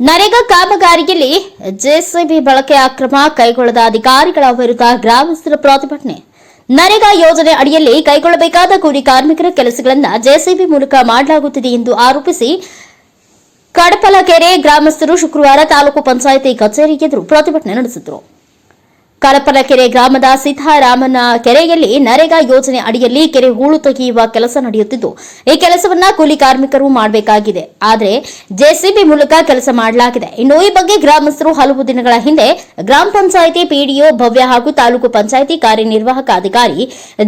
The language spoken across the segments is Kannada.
ನರೇಗಾ ಕಾಮಗಾರಿಯಲ್ಲಿ ಜೆಸಿಬಿ ಬಳಕೆ ಅಕ್ರಮ ಕೈಗೊಳ್ಳದ ಅಧಿಕಾರಿಗಳ ವಿರುದ್ಧ ಗ್ರಾಮಸ್ಥರ ಪ್ರತಿಭಟನೆ. ನರೇಗಾ ಯೋಜನೆ ಅಡಿಯಲ್ಲಿ ಕೈಗೊಳ್ಳಬೇಕಾದ ಕೂಲಿ ಕಾರ್ಮಿಕರ ಕೆಲಸಗಳನ್ನು ಜೆಸಿಬಿ ಮೂಲಕ ಮಾಡಲಾಗುತ್ತಿದೆ ಎಂದು ಆರೋಪಿಸಿ ಕಡಪಲಕೆರೆ ಗ್ರಾಮಸ್ಥರು ಶುಕ್ರವಾರ ತಾಲೂಕು ಪಂಚಾಯಿತಿ ಕಚೇರಿ ಎದುರು ಪ್ರತಿಭಟನೆ ನಡೆಸಿದರು. ಕಡಪಲಕೆರೆ ಗ್ರಾಮದ ಸಿದ್ದಾರಾಮನ ಕೆರೆಯಲ್ಲಿ ನರೇಗಾ ಯೋಜನೆ ಅಡಿಯಲ್ಲಿ ಕೆರೆ ಹೂಳು ತೆಗೆಯುವ ಕೆಲಸ ನಡೆಯುತ್ತಿದ್ದು, ಈ ಕೆಲಸವನ್ನ ಕೂಲಿ ಕಾರ್ಮಿಕರು ಮಾಡಬೇಕಾಗಿದೆ. ಆದರೆ, ಜೆಸಿಬಿ ಮೂಲಕ ಕೆಲಸ ಮಾಡಲಾಗಿದೆ. ಇನ್ನು ಈ ಬಗ್ಗೆ ಗ್ರಾಮಸ್ಥರು ಹಲವು ದಿನಗಳ ಹಿಂದೆ ಗ್ರಾಮ ಪಂಚಾಯಿತಿ ಪಿಡಿಒ ಭವ್ಯ ಹಾಗೂ ತಾಲೂಕು ಪಂಚಾಯಿತಿ ಕಾರ್ಯನಿರ್ವಾಹಕ ಅಧಿಕಾರಿ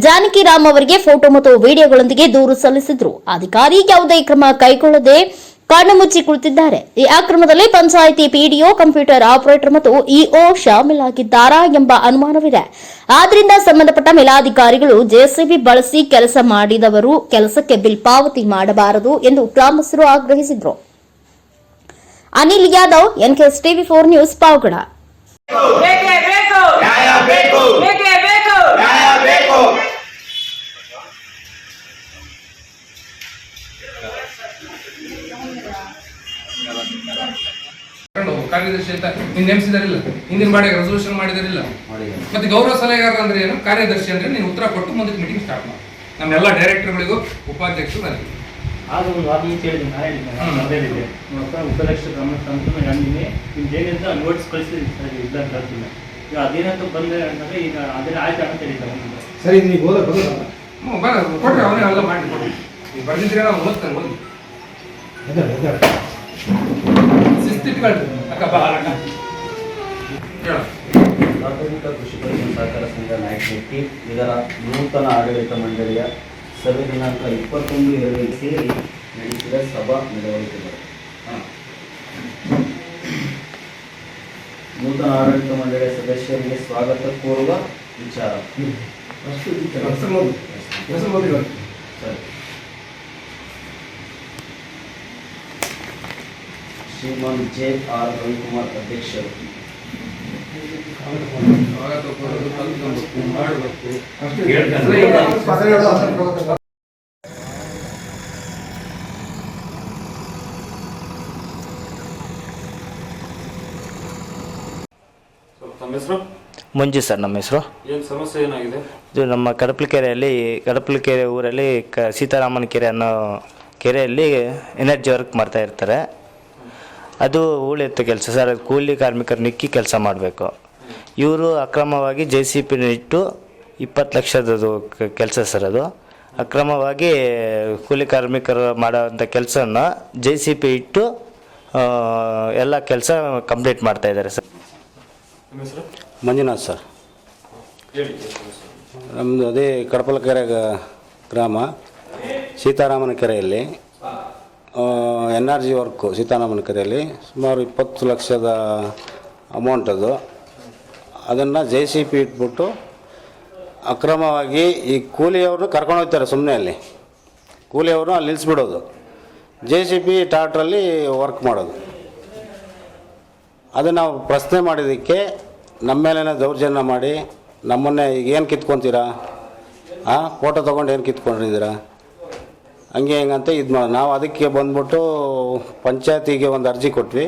ಜಾನಕಿರಾಮ್ ಅವರಿಗೆ ಫೋಟೋ ಮತ್ತು ವಿಡಿಯೋಗಳೊಂದಿಗೆ ದೂರು ಸಲ್ಲಿಸಿದ್ರು. ಅಧಿಕಾರಿ ಯಾವುದೇ ಕ್ರಮ ಕೈಗೊಳ್ಳದೆ ಕಣ್ಣು ಮುಚ್ಚಿ ಕುಳಿತಿದ್ದಾರೆ. ಈ ಅಕ್ರಮದಲ್ಲಿ ಪಂಚಾಯಿತಿ ಪಿಡಿಒ ಕಂಪ್ಯೂಟರ್ ಆಪರೇಟರ್ ಮತ್ತು ಇಒ ಶಾಮೀಲಾಗಿದ್ದಾರಾ ಎಂಬ ಅನುಮಾನವಿದೆ. ಆದ್ರಿಂದ ಸಂಬಂಧಪಟ್ಟ ಮೇಲಾಧಿಕಾರಿಗಳು ಜೆಸಿಬಿ ಬಳಸಿ ಕೆಲಸ ಮಾಡಿದವರು ಕೆಲಸಕ್ಕೆ ಬಿಲ್ ಪಾವತಿ ಮಾಡಬಾರದು ಎಂದು ಗ್ರಾಮಸ್ಥರು ಆಗ್ರಹಿಸಿದರು. Anil Yadav NKS TV four news Pavagada. ಕಾರ್ಯದರ್ಶಿ ಅಂತ ನೀನ್ ನೇಮಿಸಿದಾರಿಲ್ಲ ಹಿಂದಿನ ಬಾಡಿಗೆ ರೆಸಲ್ಯೂಷನ್ ಮಾಡಿದಾರಿಲ್ಲ. ಮತ್ತೆ ಗೌರವ ಸಲಹೆಗಾರ ಅಂದ್ರೆ ಏನು? ಕಾರ್ಯದರ್ಶಿ ಅಂದ್ರೆ ನೀನು ಉತ್ತರ ಕೊಟ್ಟು ಮುಂದಕ್ಕೆ ಮೀಟಿಂಗ್ ಸ್ಟಾರ್ಟ್ ಮಾಡಿ. ನಮ್ಮೆಲ್ಲ ಡೈರೆಕ್ಟರ್ಗಳಿಗೂ ಉಪಾಧ್ಯಕ್ಷರು ನನಗೆ ಆದ್ರೂ ಒಂದು ಅದು ಮುಂಚೆ ಹೇಳಿದ್ದೀನಿ ನಾನು ಹೇಳಿದ್ದೆ ನೋಡಪ್ಪ ಉಪಲಕ್ಷ ಗಮನ ತಂದು ನಾನು ಅಂದಿನಿ ನಿಮ್ದು ಏನಿದೆ ನೋಟ್ಸ್ ಸರ್ ಇಲ್ಲ ಅಂತ ಹೇಳ್ತೀನಿ. ಈಗ ಅದೇನಂತ ಬಂದೆ ಅಂತಂದ್ರೆ ಈಗ ಅದೇ ಆಯ್ತು ಅಂತ ಹೇಳಿದ್ದೆ ಸರಿ ನೀವು ಹೋದ ಬರೋದಲ್ಲ ಹ್ಞೂ ಬರ ಕೊಡ್ರಿ ಅವನೇ ಎಲ್ಲ ಮಾಡಿ ಕೊಡಿ ನೀವು ಬರ್ದಿದ್ರೆ ನಾವು ಓದ್ತಾನೆ ಓದಿ ಶಿಸ್ತಿಟ್ಕೊಳ್ರಿ ಅಕ್ಕ ಬಾ ಪ್ರಾಥಮಿಕ ಕೃಷಿ ಸಹಕಾರ ಸಂಘ ನಾಯಕಿ ಇದರ ನೂತನ ಆಡಳಿತ ಮಂಡಳಿಯ ಸಭೆ ದಿನಾಂಕ ಇಪ್ಪತ್ತೊಂದು ಎರಡು ಸೇರಿ ನಡೆಸಿದ ಸಭಾ ನಡವಳಿಕೆಗಳು. ನೂತನ ಆಡಳಿತ ಮಂಡಳಿಯ ಸದಸ್ಯರಿಗೆ ಸ್ವಾಗತ ಕೋರುವ ವಿಚಾರ. ಸರಿ. ಶ್ರೀಮಾನ್ ಜೆ ಆರ್ ರವಿಕುಮಾರ್ ಅಧ್ಯಕ್ಷರು. ಮಂಜು ಸರ್ ನಮ್ಮ ಹೆಸರು. ಏನು ಸಮಸ್ಯೆ ಏನಾಗಿದೆ? ಇದು ನಮ್ಮ ಕಡಪಲಕೆರೆಯಲ್ಲಿ ಕಡಪಲಕೆರೆ ಊರಲ್ಲಿ ಕ ಸೀತಾರಾಮನ ಕೆರೆ ಅನ್ನೋ ಕೆರೆಯಲ್ಲಿ ಎನರ್ಜಿ ವರ್ಕ್ ಮಾಡ್ತಾ ಇರ್ತಾರೆ. ಅದು ಹೂಳೆತ್ತು ಕೆಲಸ. ಸರ್ ಅದು ಕೂಲಿ ಕಾರ್ಮಿಕರು ನಿಕ್ಕಿ ಕೆಲಸ ಮಾಡಬೇಕು. ಇವರು ಅಕ್ರಮವಾಗಿ ಜೆ ಸಿ ಪಿನ ಇಟ್ಟು ಇಪ್ಪತ್ತು ಲಕ್ಷದದು ಕೆಲಸ ಸರ್ ಅದು. ಅಕ್ರಮವಾಗಿ ಕೂಲಿ ಕಾರ್ಮಿಕರು ಮಾಡೋವಂಥ ಕೆಲಸನ ಜೆ ಸಿ ಪಿ ಇಟ್ಟು ಎಲ್ಲ ಕೆಲಸ ಕಂಪ್ಲೀಟ್ ಮಾಡ್ತಾ ಇದ್ದಾರೆ ಸರ್. ನಿಮ್ಮ ಹೆಸರು? ಮಂಜುನಾಥ್ ಸರ್. ನಮ್ಮದು ಅದೇ ಕಡಪಲಕೆರೆ ಗ್ರಾಮ ಸೀತಾರಾಮನ ಕೆರೆಯಲ್ಲಿ ಎನ್ ಆರ್ ಜಿ ವರ್ಕು ಸೀತಾರಾಮನ ಕೆರೆಯಲ್ಲಿ ಸುಮಾರು ಇಪ್ಪತ್ತು ಲಕ್ಷದ ಅಮೌಂಟ್ ಅದು. ಅದನ್ನು ಜೆ ಸಿ ಪಿ ಇಟ್ಬಿಟ್ಟು ಅಕ್ರಮವಾಗಿ ಈ ಕೂಲಿಯವ್ರನ್ನ ಕರ್ಕೊಂಡು ಹೋಗ್ತಾರೆ ಸುಮ್ಮನೆ ಅಲ್ಲಿ ಕೂಲಿಯವ್ರನ್ನ ಅಲ್ಲಿ ನಿಲ್ಲಿಸ್ಬಿಡೋದು ಜೆ ಸಿ ಪಿ ಟ್ರಾಕ್ಟ್ರಲ್ಲಿ ವರ್ಕ್ ಮಾಡೋದು. ಅದನ್ನು ನಾವು ಪ್ರಶ್ನೆ ಮಾಡಿದ್ದಕ್ಕೆ ನಮ್ಮ ಮೇಲೇನೆ ದೌರ್ಜನ್ಯ ಮಾಡಿ ನಮ್ಮನ್ನೇ ಈಗ ಏನು ಕಿತ್ಕೊತೀರಾ? ಹಾಂ ಫೋಟೋ ತೊಗೊಂಡು ಏನು ಕಿತ್ಕೊಂಡಿದ್ದೀರಾ? ಹಂಗೆ ಹೆಂಗಂತ ಇದು ನಾವು ಅದಕ್ಕೆ ಬಂದ್ಬಿಟ್ಟು ಪಂಚಾಯತಿಗೆ ಒಂದು ಅರ್ಜಿ ಕೊಟ್ವಿ.